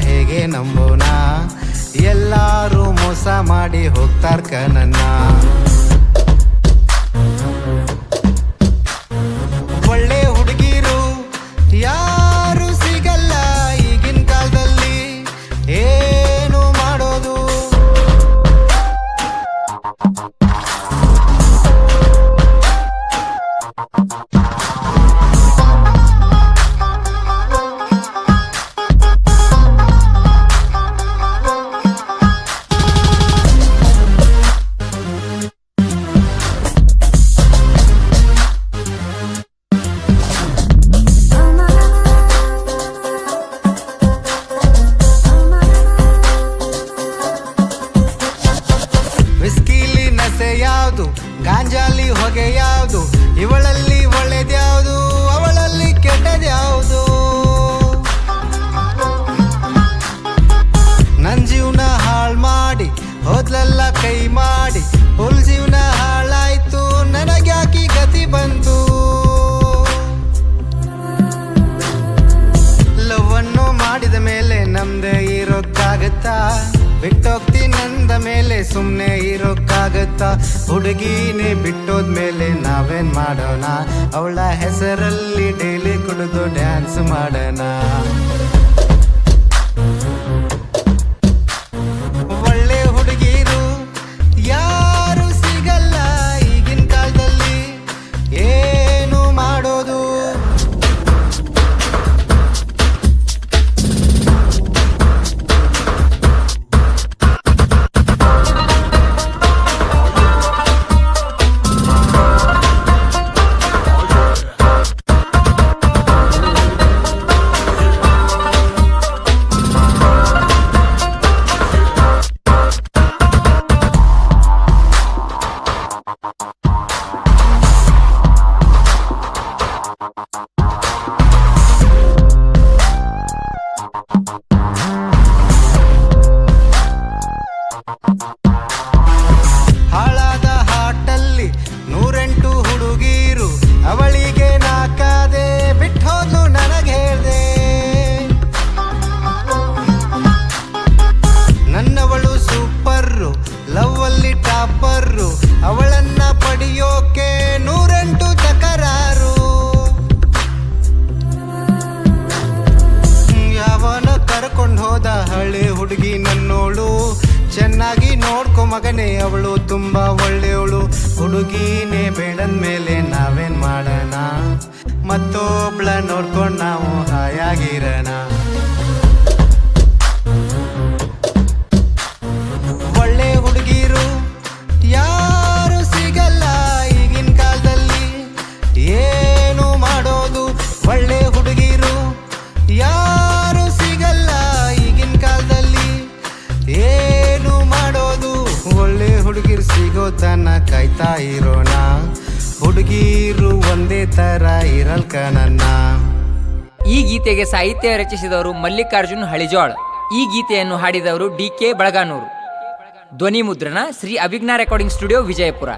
ಹೇಗೆ ನಂಬೋಣ? ಎಲ್ಲಾರು ಮೋಸ ಮಾಡಿ ಹೋಗ್ತಾರ ಕನನ್ನ ಒಳ್ಳೆ ಹುಡುಗಿರು ಯಾರು ಸಿಗಲ್ಲ ಈಗಿನ ಕಾಲದಲ್ಲಿ. ಏನು ಮಾಡೋದು? ಯಾವುದು? ಗಾಂಜಾಲಿ ಹೊಗೆ ಯಾವುದು? ಇವಳಲ್ಲಿ ಒಳ್ಳೇದ್ಯಾವುದು? ಅವಳಲ್ಲಿ ಕೆಟ್ಟದ್ಯಾವುದು? ನನ್ನ ಜೀವನ ಹಾಳು ಮಾಡಿ, ಹೋದ್ಲೆಲ್ಲ ಕೈ ಮಾಡಿ ಹುಲ್ ಜೀವನ ಹಾಳಾಯ್ತು. ನನಗ್ಯಾಕಿ ಗತಿ ಬಂತು? ಲವ್ ಅನ್ನು ಮಾಡಿದ ಮೇಲೆ ನಮ್ದೇ ಇರೋಕ್ಕಾಗತ್ತಾ? ಬಿಟ್ಟೋಗ್ತಿ ಸುಮ್ನೆ ಇರೋಕ್ಕಾಗತ್ತಾ? ಹುಡುಗಿನೇ ಬಿಟ್ಟೋದ್ಮೇಲೆ ನಾವೇನ್ ಮಾಡೋಣ? ಅವಳ ಹೆಸರಲ್ಲಿ ಡೈಲಿ ಕುಡಿದು ಡ್ಯಾನ್ಸ್ ಮಾಡೋಣ. ಚೆನ್ನಾಗಿ ನೋಡ್ಕೊ ಮಗನೇ, ಅವಳು ತುಂಬಾ ಒಳ್ಳೆಯವಳು. ಹುಡುಗಿನೇ ಬೇಡದ ಮೇಲೆ ನಾವೇನ್ ಮಾಡೋಣ? ಮತ್ತೊಬ್ಳ ನೋಡ್ಕೊಂಡು ನಾವು ಹಾಯಾಗಿರೋಣ. ತನ ಕಾಯ್ತಾ ಇರೋಣ. ಹುಡುಗಿರು ಒಂದೇ ತರ ಇರಲ್ಕ ನನ್ನ ಈ ಗೀತೆಗೆ ಸಾಹಿತ್ಯ ರಚಿಸಿದವರು ಮಲ್ಲಿಕಾರ್ಜುನ್ ಹಳಿಜೋಳ್. ಈ ಗೀತೆಯನ್ನು ಹಾಡಿದವರು ಡಿ ಕೆ ಬಳಗಾನೂರು. ಧ್ವನಿ ಮುದ್ರಣ ಶ್ರೀ ಅಭಿಜ್ಞಾ ರೆಕಾರ್ಡಿಂಗ್ ಸ್ಟುಡಿಯೋ ವಿಜಯಪುರ.